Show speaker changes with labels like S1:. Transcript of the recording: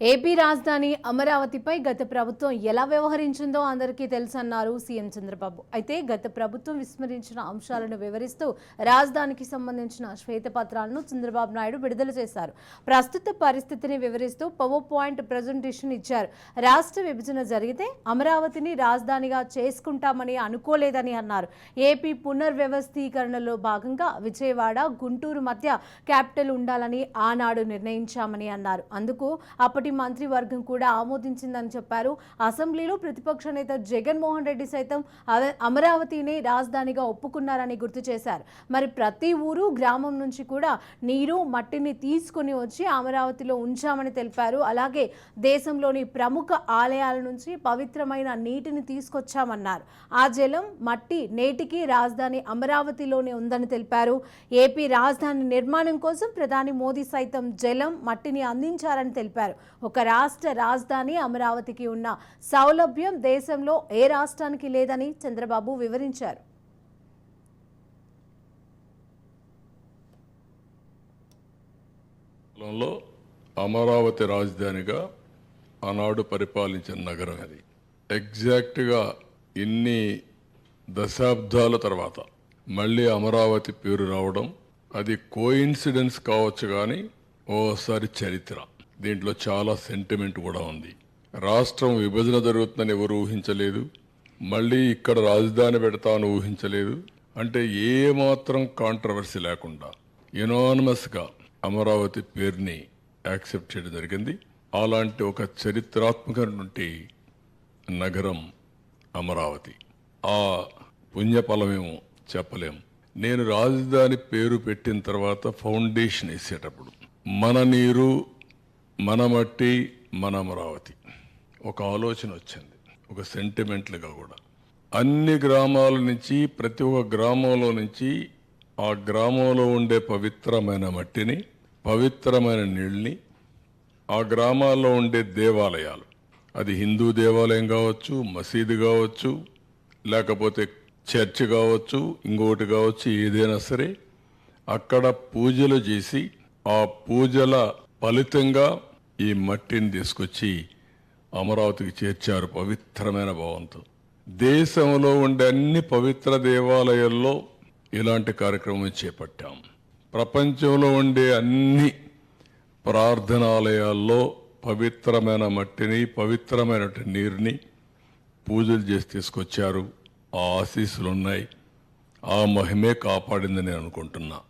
S1: AP రాజధాని అమరావతిపై గత ప్రభుత్వం ఎలా వ్యవహరించిందో అందరికీ తెలుసన్నారు సీఎం చంద్రబాబు. అయితే గత ప్రభుత్వం విస్మరించిన అంశాలను వివరిస్తూ రాజధానికి సంబంధించిన శ్వేతపత్రాలను చంద్రబాబు నాయుడు విడుదల చేశారు. ప్రస్తుత పరిస్థితిని వివరిస్తూ పవర్ పాయింట్ ప్రజెంటేషన్ ఇచ్చారు. రాష్ట్ర విభజన జరిగితే అమరావతిని రాజధానిగా చేసుకుంటామని అనుకోలేదని అన్నారు. ఏపీ పునర్వ్యవస్థీకరణలో భాగంగా విజయవాడ గుంటూరు మధ్య క్యాపిటల్ ఉండాలని ఆనాడు నిర్ణయించామని అన్నారు. అందుకు అప్పటి మంత్రివర్గం కూడా ఆమోదించిందని చెప్పారు. అసెంబ్లీలో ప్రతిపక్ష నేత జగన్మోహన్ రెడ్డి సైతం అవ- అమరావతిని రాజధానిగా ఒప్పుకున్నారని గుర్తు చేశారు. మరి ప్రతి ఊరు గ్రామం నుంచి కూడా నీరు మట్టిని తీసుకుని వచ్చి అమరావతిలో ఉంచామని తెలిపారు. అలాగే దేశంలోని ప్రముఖ ఆలయాల నుంచి పవిత్రమైన నీటిని తీసుకొచ్చామన్నారు. ఆ జలం మట్టి నేటికి రాజధాని అమరావతిలోనే ఉందని తెలిపారు. ఏపీ రాజధాని నిర్మాణం కోసం ప్రధాని మోదీ సైతం జలం మట్టిని అందించారని తెలిపారు. ఒక రాష్ట్ర రాజధాని అమరావతికి ఉన్న సౌలభ్యం దేశంలో ఏ రాష్ట్రానికి లేదని చంద్రబాబు వివరించారు.
S2: అమరావతి రాజధానిగా ఆనాడు పరిపాలించిన నగరం అది. ఎగ్జాక్ట్గా ఇన్ని దశాబ్దాల తర్వాత మళ్ళీ అమరావతి పేరు రావడం అది కోయిన్సిడెన్స్ కావచ్చు కానీ ఓసారి చరిత్ర. దీంట్లో చాలా సెంటిమెంట్ కూడా ఉంది. రాష్ట్రం విభజన జరుగుతుందని ఎవరు ఊహించలేదు. మళ్ళీ ఇక్కడ రాజధాని పెడతామని ఊహించలేదు. అంటే ఏ మాత్రం కాంట్రవర్సీ లేకుండా యునానమస్గా అమరావతి పేరుని యాక్సెప్ట్ చేయడం జరిగింది. అలాంటి ఒక చరిత్రాత్మకటువంటి నగరం అమరావతి. ఆ పుణ్యఫలమేమో చెప్పలేం. నేను రాజధాని పేరు పెట్టిన తర్వాత ఫౌండేషన్ వేసేటప్పుడు మన నీరు మన మట్టి మన అమరావతి ఒక ఆలోచన వచ్చింది. ఒక సెంటిమెంట్లుగా కూడా. అన్ని గ్రామాల నుంచి ప్రతి ఒక్క గ్రామంలో నుంచి ఆ గ్రామంలో ఉండే పవిత్రమైన మట్టిని పవిత్రమైన నీళ్ళని ఆ గ్రామాల్లో ఉండే దేవాలయాలు. అది హిందూ దేవాలయం కావచ్చు మసీదు కావచ్చు లేకపోతే చర్చ్ కావచ్చు ఇంకోటి కావచ్చు ఏదైనా సరే అక్కడ పూజలు చేసి ఆ పూజల ఫలితంగా ఈ మట్టిని తీసుకొచ్చి అమరావతికి చేర్చారు పవిత్రమైన భవంతు. దేశంలో ఉండే అన్ని పవిత్ర దేవాలయాల్లో ఇలాంటి కార్యక్రమం చేపట్టాం. ప్రపంచంలో ఉండే అన్ని ప్రార్థనాలయాల్లో పవిత్రమైన మట్టిని పవిత్రమైన నీరుని పూజలు చేసి తీసుకొచ్చారు. ఆ ఆశీస్సులు ఉన్నాయి ఆ మహిమే కాపాడిందని నేను అనుకుంటున్నా.